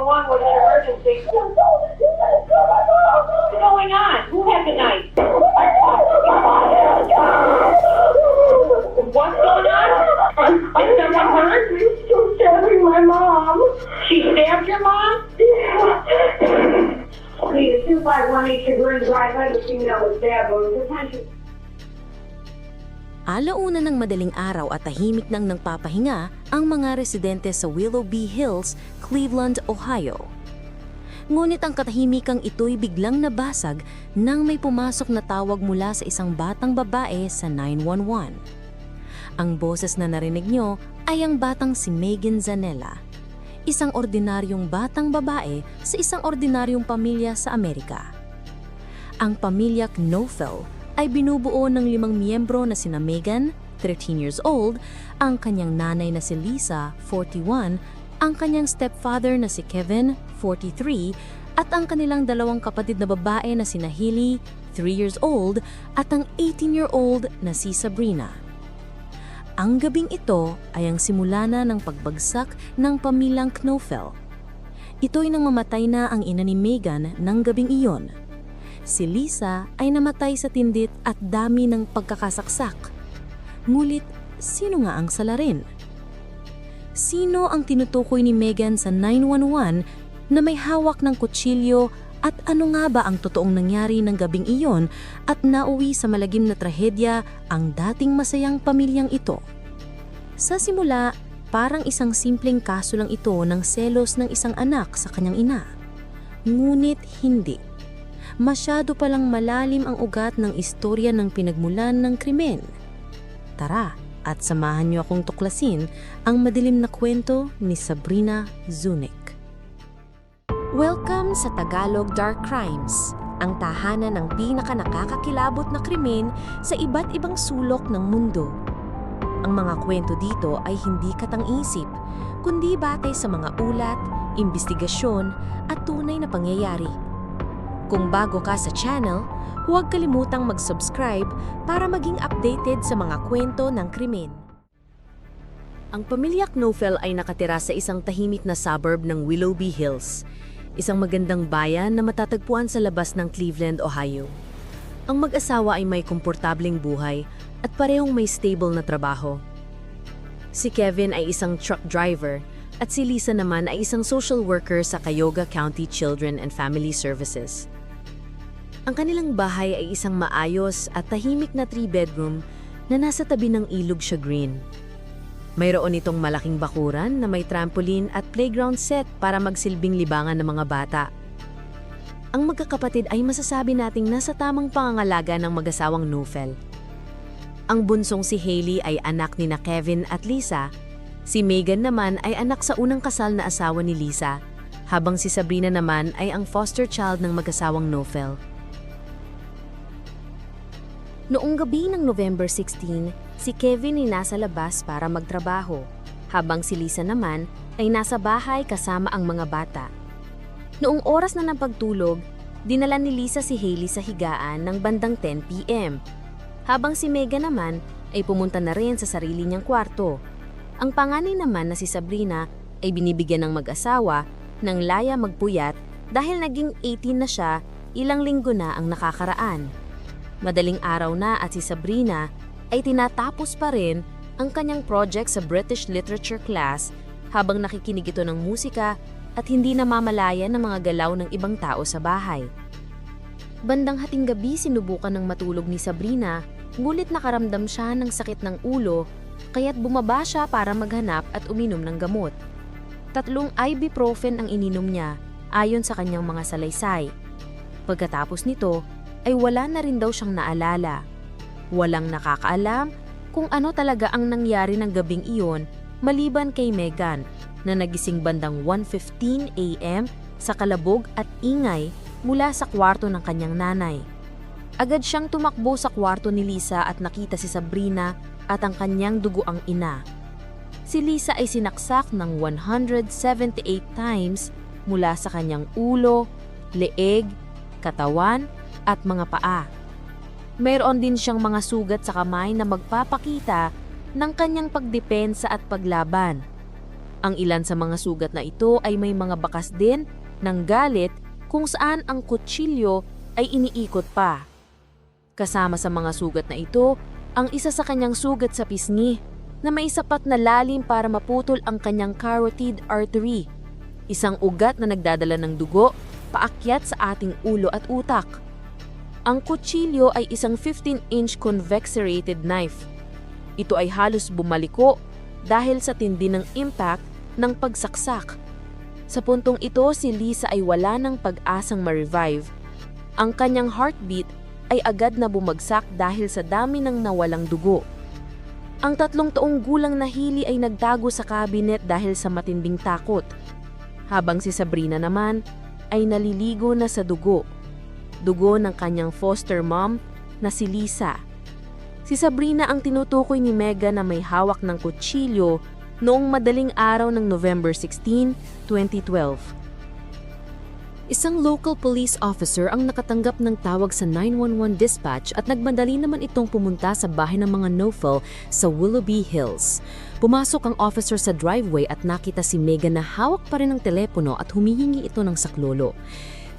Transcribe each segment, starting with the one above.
911. What's going on? Who has a knife? What's going on? Is someone hurt? She's stabbing my mom. She stabbed your mom? Please, 251 Chagrin Drive, wounds. Attention. Alauna ng madaling araw at tahimik nang nagpapahinga ang mga residente sa Willoughby Hills, Cleveland, Ohio. Ngunit ang katahimikang ito'y biglang nabasag nang may pumasok na tawag mula sa isang batang babae sa 911. Ang boses na narinig nyo ay ang batang si Megan Zanella, isang ordinaryong batang babae sa isang ordinaryong pamilya sa Amerika. Ang pamilya Knofel ay binubuo ng limang miyembro na sina Megan, 13 years old, ang kanyang nanay na si Lisa, 41, ang kanyang stepfather na si Kevin, 43, at ang kanilang dalawang kapatid na babae na sina Hilly, 3 years old, at ang 18-year-old na si Sabrina. Ang gabing ito ay ang simula na ng pagbagsak ng pamilyang Knofel. Ito'y nang mamatay na ang ina ni Megan ng gabing iyon. Si Lisa ay namatay sa tindit at dami ng pagkakasaksak. Ngulit, sino nga ang salarin? Sino ang tinutukoy ni Megan sa 911 na may hawak ng kutsilyo at ano nga ba ang totoong nangyari ng gabing iyon at nauwi sa malagim na trahedya ang dating masayang pamilyang ito? Sa simula, parang isang simpleng kaso lang ito ng selos ng isang anak sa kanyang ina. Ngunit hindi masyado palang malalim ang ugat ng istorya ng pinagmulan ng krimen. Tara at samahan niyo akong tuklasin ang madilim na kwento ni Sabrina Zunic. Welcome sa Tagalog Dark Crimes, ang tahanan ng pinaka nakakakilabot na krimen sa iba't ibang sulok ng mundo. Ang mga kwento dito ay hindi katang-isip, kundi batay sa mga ulat, investigasyon at tunay na pangyayari. Kung bago ka sa channel, huwag kalimutang mag-subscribe para maging updated sa mga kwento ng krimen. Ang pamilya Knofel ay nakatira sa isang tahimik na suburb ng Willoughby Hills, isang magandang bayan na matatagpuan sa labas ng Cleveland, Ohio. Ang mag-asawa ay may komportableng buhay at parehong may stable na trabaho. Si Kevin ay isang truck driver at si Lisa naman ay isang social worker sa Cuyahoga County Children and Family Services. Ang kanilang bahay ay isang maayos at tahimik na three-bedroom na nasa tabi ng ilog siya green. Mayroon itong malaking bakuran na may trampoline at playground set para magsilbing libangan ng mga bata. Ang magkakapatid ay masasabi nating nasa tamang pangangalaga ng mag-asawang Nufel. Ang bunsong si Hailey ay anak ni na Kevin at Lisa. Si Megan naman ay anak sa unang kasal na asawa ni Lisa, habang si Sabrina naman ay ang foster child ng mag-asawang Nofel. Noong gabi ng November 16, si Kevin ay nasa labas para magtrabaho, habang si Lisa naman ay nasa bahay kasama ang mga bata. Noong oras na ng pagtulog, dinala ni Lisa si Hailey sa higaan ng bandang 10pm, habang si Megan naman ay pumunta na rin sa sarili niyang kwarto. Ang panganay naman na si Sabrina ay binibigyan ng mag-asawa ng laya magpuyat dahil naging 18 na siya ilang linggo na ang nakakaraan. Madaling araw na at si Sabrina ay tinatapos pa rin ang kanyang project sa British Literature class habang nakikinig ito ng musika at hindi namamalaya ng mga galaw ng ibang tao sa bahay. Bandang hating gabi sinubukan ng matulog ni Sabrina, ngulit nakaramdam siya ng sakit ng ulo kaya't bumaba siya para maghanap at uminom ng gamot. Tatlong ibuprofen ang ininom niya ayon sa kanyang mga salaysay. Pagkatapos nito, ay wala na rin daw siyang naalala. Walang nakakaalam kung ano talaga ang nangyari ng gabing iyon maliban kay Megan na nagising bandang 1.15 a.m. sa kalabog at ingay mula sa kwarto ng kanyang nanay. Agad siyang tumakbo sa kwarto ni Lisa at nakita si Sabrina at ang kanyang duguang ina. Si Lisa ay sinaksak ng 178 times mula sa kanyang ulo, leeg, katawan at mga paa. Mayroon din siyang mga sugat sa kamay na magpapakita ng kanyang pagdepensa at paglaban. Ang ilan sa mga sugat na ito ay may mga bakas din ng galit kung saan ang kutsilyo ay iniikot pa. Kasama sa mga sugat na ito, ang isa sa kanyang sugat sa pisngi na may sapat na lalim para maputol ang kanyang carotid artery. Isang ugat na nagdadala ng dugo paakyat sa ating ulo at utak. Ang kutsilyo ay isang 15-inch convex serrated knife. Ito ay halos bumaliko dahil sa tindi ng impact ng pagsaksak. Sa puntong ito, si Lisa ay wala ng pag-asang ma-revive. Ang kanyang heartbeat ay agad na bumagsak dahil sa dami ng nawalang dugo. Ang tatlong taong gulang na Hili ay nagtago sa kabinet dahil sa matinding takot. Habang si Sabrina naman ay naliligo na sa dugo. Dugo ng kanyang foster mom na si Lisa. Si Sabrina ang tinutukoy ni Mega na may hawak ng kutsilyo noong madaling araw ng November 16, 2012. Isang local police officer ang nakatanggap ng tawag sa 911 dispatch at nagmadali naman itong pumunta sa bahay ng mga Nofel sa Willoughby Hills. Pumasok ang officer sa driveway at nakita si Megan na hawak pa rin ng telepono at humihingi ito ng saklolo.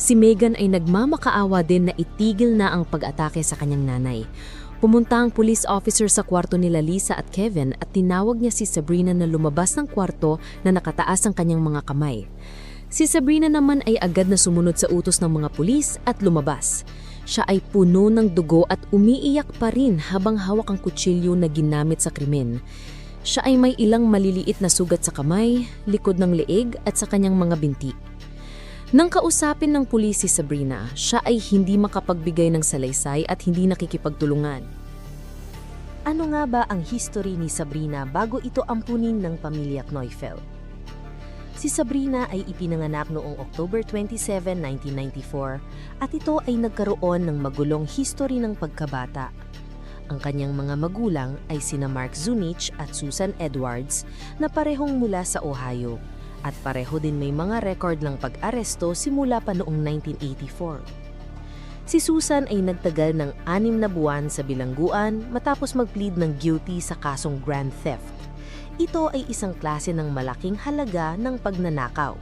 Si Megan ay nagmamakaawa din na itigil na ang pag-atake sa kanyang nanay. Pumunta ang police officer sa kwarto nila Lisa at Kevin at tinawag niya si Sabrina na lumabas ng kwarto na nakataas ang kanyang mga kamay. Si Sabrina naman ay agad na sumunod sa utos ng mga pulis at lumabas. Siya ay puno ng dugo at umiiyak pa rin habang hawak ang kutsilyo na ginamit sa krimen. Siya ay may ilang maliliit na sugat sa kamay, likod ng leeg at sa kanyang mga binti. Nang kausapin ng pulis si Sabrina, siya ay hindi makapagbigay ng salaysay at hindi nakikipagtulungan. Ano nga ba ang history ni Sabrina bago ito ampunin ng pamilya Knoifel? Si Sabrina ay ipinanganak noong October 27, 1994 at ito ay nagkaroon ng magulong history ng pagkabata. Ang kanyang mga magulang ay sina Mark Zunich at Susan Edwards na parehong mula sa Ohio at pareho din may mga record ng pag-aresto simula pa noong 1984. Si Susan ay nagtagal ng anim na buwan sa bilangguan matapos mag-plead ng guilty sa kasong grand theft. Ito ay isang klase ng malaking halaga ng pagnanakaw.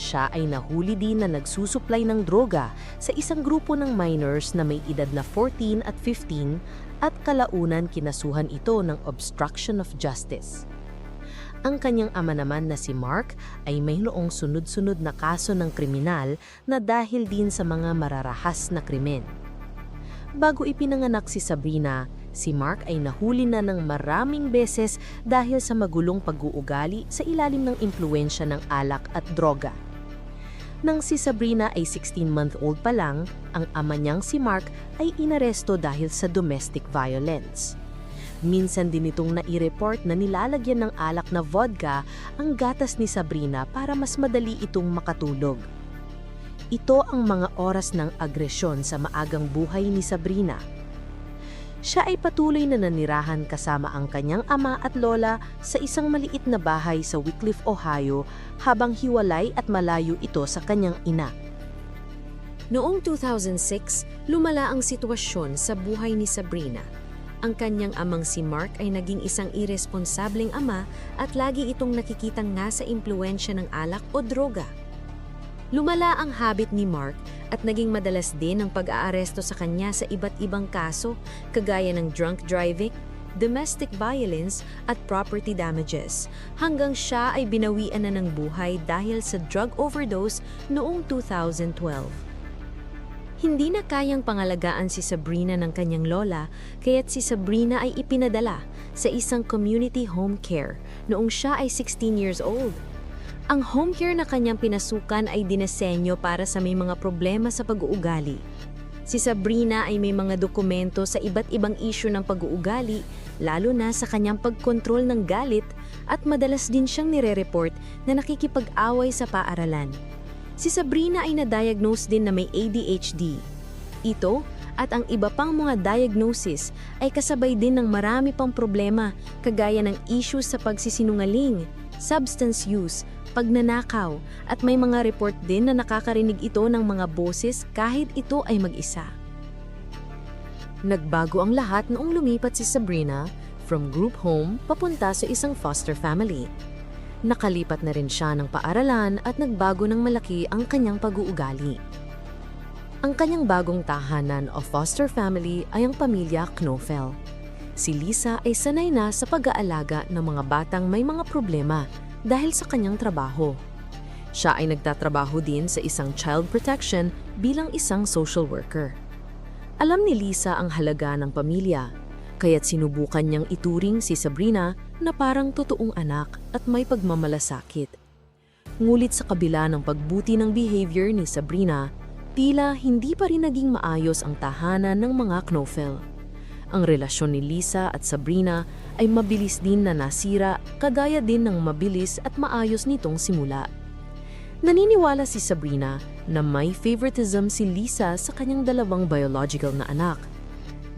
Siya ay nahuli din na nagsusuplay ng droga sa isang grupo ng minors na may edad na 14 at 15 at kalaunan kinasuhan ito ng obstruction of justice. Ang kanyang ama naman na si Mark ay mayroong sunod-sunod na kaso ng kriminal na dahil din sa mga mararahas na krimen. Bago ipinanganak si Sabrina, si Mark ay nahuli na ng maraming beses dahil sa magulong pag-uugali sa ilalim ng impluensya ng alak at droga. Nang si Sabrina ay 16-month-old pa lang, ang ama niyang si Mark ay inaresto dahil sa domestic violence. Minsan din itong nai-report na nilalagyan ng alak na vodka ang gatas ni Sabrina para mas madali itong makatulog. Ito ang mga oras ng agresyon sa maagang buhay ni Sabrina. Siya ay patuloy na nanirahan kasama ang kanyang ama at lola sa isang maliit na bahay sa Wycliffe, Ohio habang hiwalay at malayo ito sa kanyang ina. Noong 2006, lumala ang sitwasyon sa buhay ni Sabrina. Ang kanyang amang si Mark ay naging isang irresponsableng ama at lagi itong nakikitang nasa impluensya ng alak o droga. Lumala ang habit ni Mark at naging madalas din ang pag-aaresto sa kanya sa iba't ibang kaso kagaya ng drunk driving, domestic violence at property damages hanggang siya ay binawian na ng buhay dahil sa drug overdose noong 2012. Hindi na kayang pangalagaan si Sabrina ng kanyang lola kaya't si Sabrina ay ipinadala sa isang community home care noong siya ay 16 years old. Ang home care na kanyang pinasukan ay dinesenyo para sa may mga problema sa pag-uugali. Si Sabrina ay may mga dokumento sa iba't ibang isyu ng pag-uugali, lalo na sa kanyang pagkontrol ng galit at madalas din siyang nire-report na nakikipag-away sa paaralan. Si Sabrina ay na-diagnose din na may ADHD. Ito at ang iba pang mga diagnosis ay kasabay din ng marami pang problema kagaya ng issues sa pagsisinungaling, substance use, pagnanakaw at may mga report din na nakakarinig ito ng mga boses kahit ito ay mag-isa. Nagbago ang lahat noong lumipat si Sabrina from group home papunta sa isang foster family. Nakalipat na rin siya ng paaralan at nagbago ng malaki ang kanyang pag-uugali. Ang kanyang bagong tahanan o foster family ay ang pamilya Knofel. Si Lisa ay sanay na sa pag-aalaga ng mga batang may mga problema dahil sa kanyang trabaho. Siya ay nagtatrabaho din sa isang child protection bilang isang social worker. Alam ni Lisa ang halaga ng pamilya, kaya't sinubukan niyang ituring si Sabrina na parang totoong anak at may pagmamalasakit. Ngulit sa kabila ng pagbuti ng behavior ni Sabrina, tila hindi pa rin naging maayos ang tahanan ng mga Knofel. Ang relasyon ni Lisa at Sabrina ay mabilis din na nasira kagaya din ng mabilis at maayos nitong simula. Naniniwala si Sabrina na may favoritism si Lisa sa kanyang dalawang biological na anak.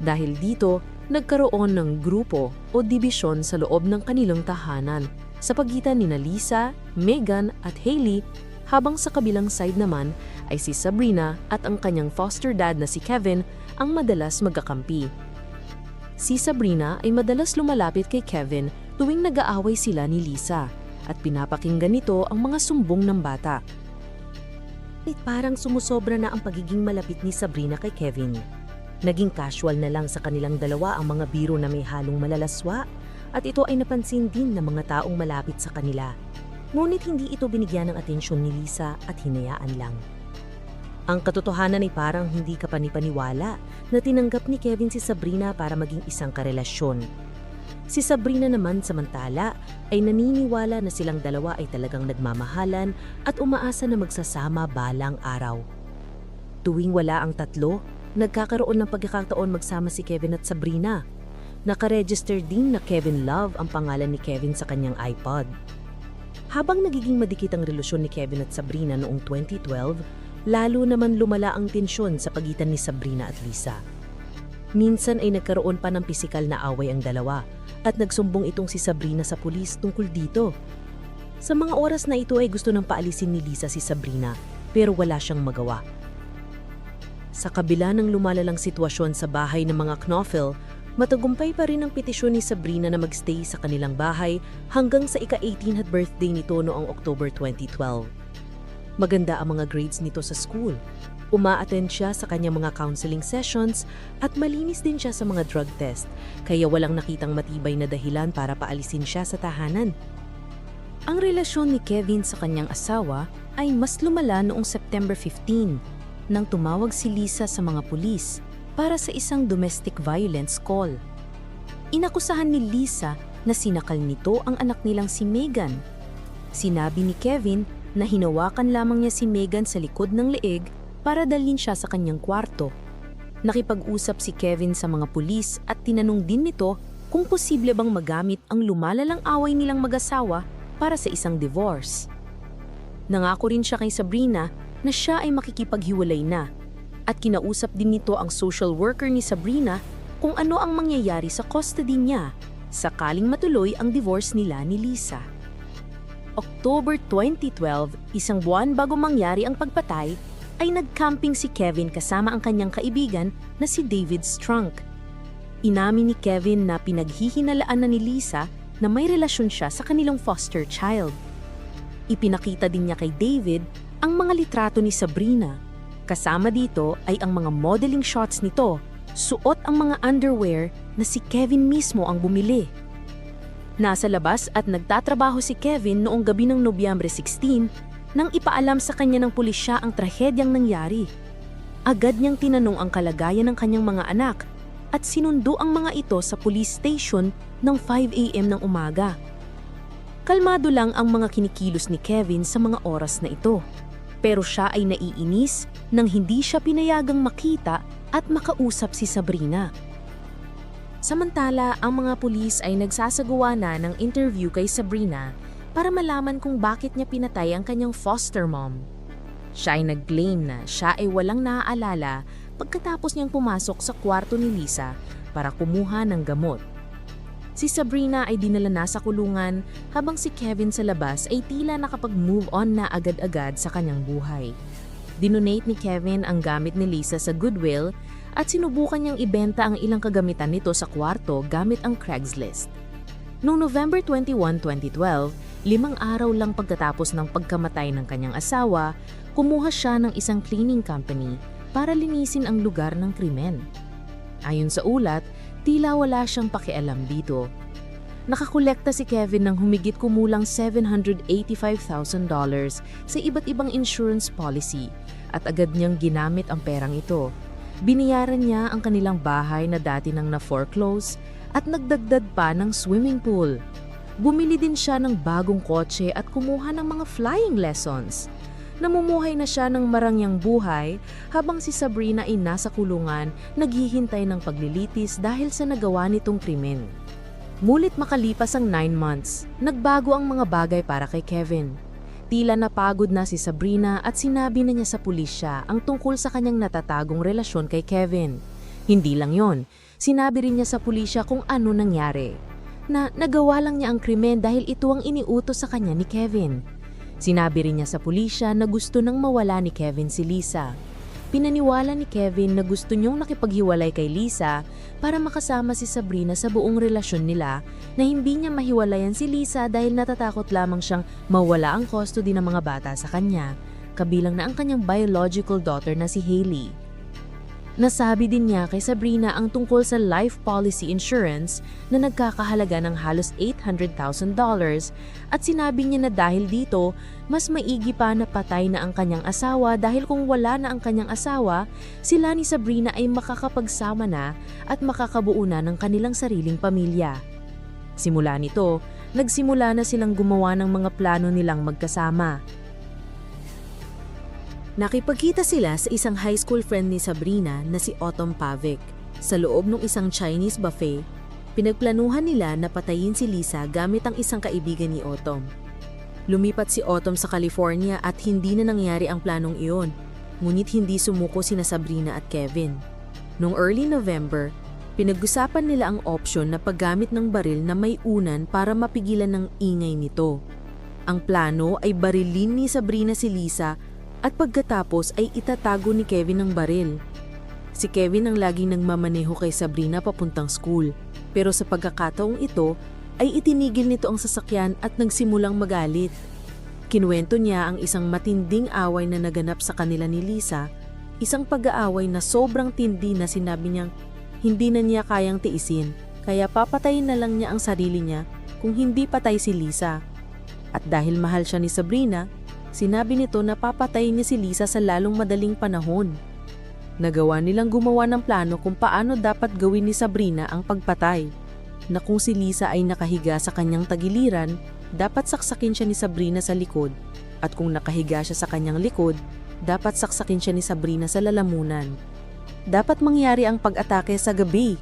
Dahil dito, nagkaroon ng grupo o dibisyon sa loob ng kanilang tahanan sa pagitan ni Lisa, Megan at Hailey habang sa kabilang side naman ay si Sabrina at ang kanyang foster dad na si Kevin ang madalas magkakampi. Si Sabrina ay madalas lumalapit kay Kevin tuwing nag-aaway sila ni Lisa at pinapakinggan nito ang mga sumbong ng bata. At parang sumusobra na ang pagiging malapit ni Sabrina kay Kevin. Naging casual na lang sa kanilang dalawa ang mga biro na may halong malalaswa at ito ay napansin din ng mga taong malapit sa kanila. Ngunit hindi ito binigyan ng atensyon ni Lisa at hinayaan lang. Ang katotohanan ay parang hindi ka panipaniwala na tinanggap ni Kevin si Sabrina para maging isang karelasyon. Si Sabrina naman samantala ay naniniwala na silang dalawa ay talagang nagmamahalan at umaasa na magsasama balang araw. Tuwing wala ang tatlo, nagkakaroon ng pagkakataon magsama si Kevin at Sabrina. Nakaregister din na Kevin Love ang pangalan ni Kevin sa kanyang iPod. Habang nagiging madikit ang relasyon ni Kevin at Sabrina noong 2012, lalo naman lumala ang tensyon sa pagitan ni Sabrina at Lisa. Minsan ay nagkaroon pa ng pisikal na away ang dalawa at nagsumbong itong si Sabrina sa pulis tungkol dito. Sa mga oras na ito ay gusto nang paalisin ni Lisa si Sabrina pero wala siyang magawa. Sa kabila ng lumalalang sitwasyon sa bahay ng mga Knofel, matagumpay pa rin ang petisyon ni Sabrina na magstay sa kanilang bahay hanggang sa ika-18th birthday nito noong October 2012. Maganda ang mga grades nito sa school. Uma-attend siya sa kanyang mga counseling sessions at malinis din siya sa mga drug test, kaya walang nakitang matibay na dahilan para paalisin siya sa tahanan. Ang relasyon ni Kevin sa kanyang asawa ay mas lumala noong September 15 nang tumawag si Lisa sa mga pulis para sa isang domestic violence call. Inakusahan ni Lisa na sinakal nito ang anak nilang si Megan. Sinabi ni Kevin na hinawakan lamang niya si Megan sa likod ng leeg para dalhin siya sa kanyang kwarto. Nakipag-usap si Kevin sa mga pulis at tinanong din nito kung posible bang magamit ang lumalalang away nilang mag-asawa para sa isang divorce. Nangako rin siya kay Sabrina na siya ay makikipaghiwalay na at kinausap din nito ang social worker ni Sabrina kung ano ang mangyayari sa custody niya sakaling matuloy ang divorce nila ni Lisa. October 2012, isang buwan bago mangyari ang pagpatay, ay nagcamping si Kevin kasama ang kanyang kaibigan na si David Strunk. Inamin ni Kevin na pinaghihinalaan na ni Lisa na may relasyon siya sa kanilang foster child. Ipinakita din niya kay David ang mga litrato ni Sabrina. Kasama dito ay ang mga modeling shots nito, suot ang mga underwear na si Kevin mismo ang bumili. Nasa labas at nagtatrabaho si Kevin noong gabi ng Nobyembre 16 nang ipaalam sa kanya ng pulisya ang trahedyang nangyari. Agad niyang tinanong ang kalagayan ng kanyang mga anak at sinundo ang mga ito sa police station ng 5 a.m. ng umaga. Kalmado lang ang mga kinikilos ni Kevin sa mga oras na ito. Pero siya ay naiinis nang hindi siya pinayagang makita at makausap si Sabrina. Samantala, ang mga pulis ay nagsasagawa na ng interview kay Sabrina para malaman kung bakit niya pinatay ang kanyang foster mom. Siya ay nag-claim na siya ay walang naaalala pagkatapos niyang pumasok sa kwarto ni Lisa para kumuha ng gamot. Si Sabrina ay dinala na sa kulungan habang si Kevin sa labas ay tila nakapag-move on na agad-agad sa kanyang buhay. Dinonate ni Kevin ang gamit ni Lisa sa Goodwill at sinubukan niyang ibenta ang ilang kagamitan nito sa kwarto gamit ang Craigslist. Noong November 21, 2012, Limang araw lang pagkatapos ng pagkamatay ng kanyang asawa, kumuha siya ng isang cleaning company para linisin ang lugar ng krimen. Ayon sa ulat, tila wala siyang pakialam dito. Nakakolekta si Kevin ng humigit kumulang $785,000 sa iba't ibang insurance policy at agad niyang ginamit ang perang ito. Binayaran niya ang kanilang bahay na dati nang na-foreclose at nagdagdag pa ng swimming pool. Bumili din siya ng bagong kotse at kumuha ng mga flying lessons. Namumuhay na siya ng marangyang buhay habang si Sabrina ay nasa kulungan naghihintay ng paglilitis dahil sa nagawa nitong krimen. Mulit makalipas ang 9 months, nagbago ang mga bagay para kay Kevin. Tila napagod na si Sabrina at sinabi na niya sa pulisya ang tungkol sa kanyang natatagong relasyon kay Kevin. Hindi lang yon, sinabi rin niya sa pulisya kung ano nangyari. Na nagawa lang niya ang krimen dahil ito ang iniutos sa kanya ni Kevin. Sinabi rin niya sa pulisya na gusto nang mawala ni Kevin si Lisa. Pinaniwala ni Kevin na gusto niyong nakipaghiwalay kay Lisa para makasama si Sabrina sa buong relasyon nila na hindi niya mahiwalayan si Lisa dahil natatakot lamang siyang mawala ang custody ng mga bata sa kanya, kabilang na ang kanyang biological daughter na si Hailey. Nasabi din niya kay Sabrina ang tungkol sa life policy insurance na nagkakahalaga ng halos $800,000 at sinabi niya na dahil dito, mas maigi pa na patay na ang kanyang asawa dahil kung wala na ang kanyang asawa, sila ni Sabrina ay makakapagsama na at makakabuo na ng kanilang sariling pamilya. Simula nito, nagsimula na silang gumawa ng mga plano nilang magkasama. Nakipagkita sila sa isang high school friend ni Sabrina na si Autumn Pavic. Sa loob ng isang Chinese buffet, pinagplanuhan nila na patayin si Lisa gamit ang isang kaibigan ni Autumn. Lumipat si Autumn sa California at hindi na nangyari ang planong iyon, ngunit hindi sumuko sina Sabrina at Kevin. Noong early November, pinag-usapan nila ang option na paggamit ng baril na may unan para mapigilan ng ingay nito. Ang plano ay barilin ni Sabrina si Lisa at pagkatapos ay itatago ni Kevin ang baril. Si Kevin ang laging nagmamaneho kay Sabrina papuntang school, pero sa pagkakataong ito ay itinigil nito ang sasakyan at nagsimulang magalit. Kinuwento niya ang isang matinding away na naganap sa kanila ni Lisa, isang pag-aaway na sobrang tindi na sinabi niyang hindi na niya kayang tiisin, kaya papatayin na lang niya ang sarili niya kung hindi patay si Lisa. At dahil mahal siya ni Sabrina, Sinabi nito na papatayin niya si Lisa sa lalong madaling panahon. Nagawa nilang gumawa ng plano kung paano dapat gawin ni Sabrina ang pagpatay. Na kung si Lisa ay nakahiga sa kanyang tagiliran, dapat saksakin siya ni Sabrina sa likod. At kung nakahiga siya sa kanyang likod, dapat saksakin siya ni Sabrina sa lalamunan. Dapat mangyari ang pag-atake sa gabi,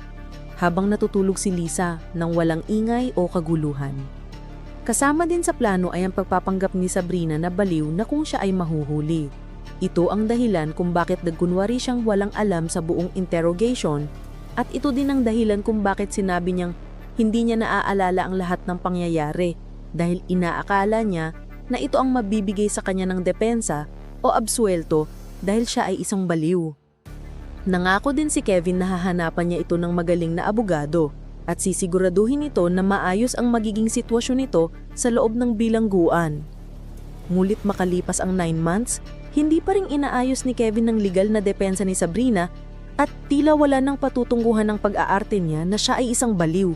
habang natutulog si Lisa nang walang ingay o kaguluhan. Kasama din sa plano ay ang pagpapanggap ni Sabrina na baliw na kung siya ay mahuhuli. Ito ang dahilan kung bakit nagkunwari siyang walang alam sa buong interrogation at ito din ang dahilan kung bakit sinabi niyang hindi niya naaalala ang lahat ng pangyayari dahil inaakala niya na ito ang mabibigay sa kanya ng depensa o absuelto dahil siya ay isang baliw. Nangako din si Kevin na hahanapan niya ito ng magaling na abogado at sisiguraduhin nito na maayos ang magiging sitwasyon nito sa loob ng bilangguan. Ngulit makalipas ang 9 months, hindi pa rin inaayos ni Kevin ng legal na depensa ni Sabrina at tila wala nang patutungguhan ng pag-aarte niya na siya ay isang baliw.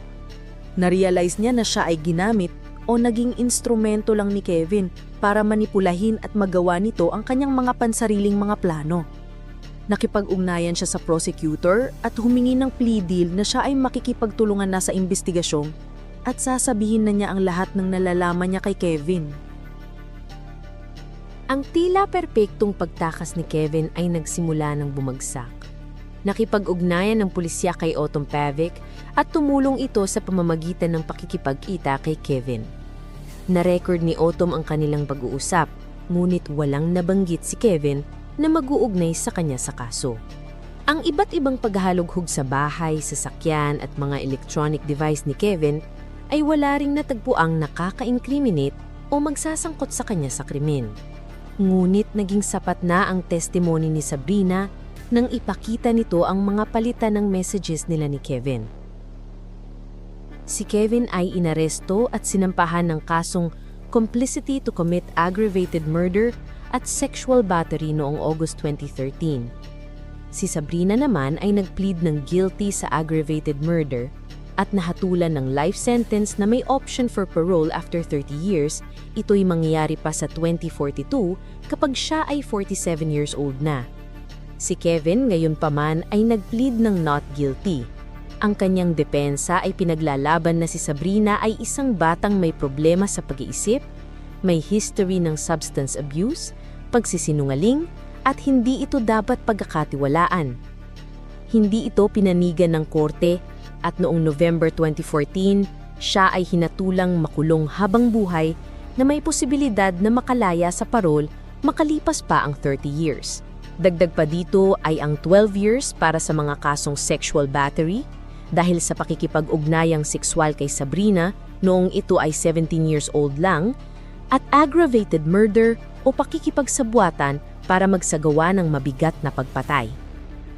Narealize niya na siya ay ginamit o naging instrumento lang ni Kevin para manipulahin at magawa nito ang kanyang mga pansariling mga plano. Nakipag-ugnayan siya sa prosecutor at humingi ng plea deal na siya ay makikipagtulungan na sa investigasyon at sasabihin na niya ang lahat ng nalalaman niya kay Kevin. Ang tila perpektong pagtakas ni Kevin ay nagsimula ng bumagsak. Nakipag-ugnayan ng pulisya kay Autumn Pavic at tumulong ito sa pamamagitan ng pakikipagkita kay Kevin. Na-record ni Autumn ang kanilang pag-uusap, ngunit walang nabanggit si Kevin na mag-uugnay sa kanya sa kaso. Ang iba't ibang paghahalughog sa bahay, sasakyan at mga electronic device ni Kevin ay wala ring natagpuang nakaka-incriminate o magsasangkot sa kanya sa krimen. Ngunit naging sapat na ang testimony ni Sabrina nang ipakita nito ang mga palitan ng messages nila ni Kevin. Si Kevin ay inaresto at sinampahan ng kasong complicity to commit aggravated murder at sexual battery noong August 2013. Si Sabrina naman ay nagplead ng guilty sa aggravated murder at nahatulan ng life sentence na may option for parole after 30 years. Ito'y mangyayari pa sa 2042 kapag siya ay 47 years old na. Si Kevin ngayon pa man ay nagplead ng not guilty. Ang kanyang depensa ay pinaglalaban na si Sabrina ay isang batang may problema sa pag-iisip, may history ng substance abuse, pagsisinungaling, at hindi ito dapat pagkakatiwalaan. Hindi ito pinanigan ng korte at noong November 2014, siya ay hinatulang makulong habang buhay na may posibilidad na makalaya sa parol makalipas pa ang 30 years. Dagdag pa dito ay ang 12 years para sa mga kasong sexual battery dahil sa pakikipag-ugnayang sexual kay Sabrina noong ito ay 17 years old lang at aggravated murder o pakikipagsabuatan para magsagawa ng mabigat na pagpatay.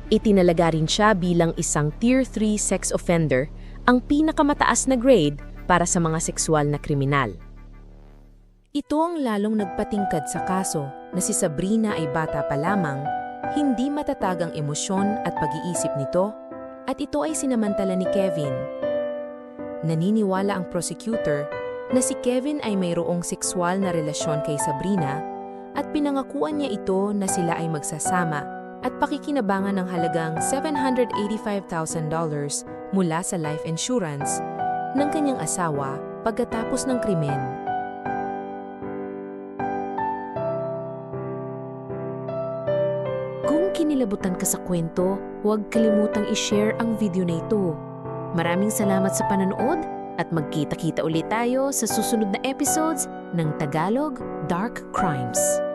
Itinalaga rin siya bilang isang Tier 3 sex offender, ang pinakamataas na grade para sa mga sexual na kriminal. Ito ang lalong nagpatingkad sa kaso na si Sabrina ay bata pa lamang, hindi matatag ang emosyon at pag-iisip nito, at ito ay sinamantala ni Kevin. Naniniwala ang prosecutor na si Kevin ay mayroong sexual na relasyon kay Sabrina at pinangakuan niya ito na sila ay magsasama at pakikinabangan ng halagang $785,000 mula sa life insurance ng kanyang asawa pagkatapos ng krimen. Kung kinilabutan ka sa kwento, huwag kalimutang i-share ang video na ito. Maraming salamat sa panonood at magkita-kita ulit tayo sa susunod na episodes ng Tagalog Dark Crimes.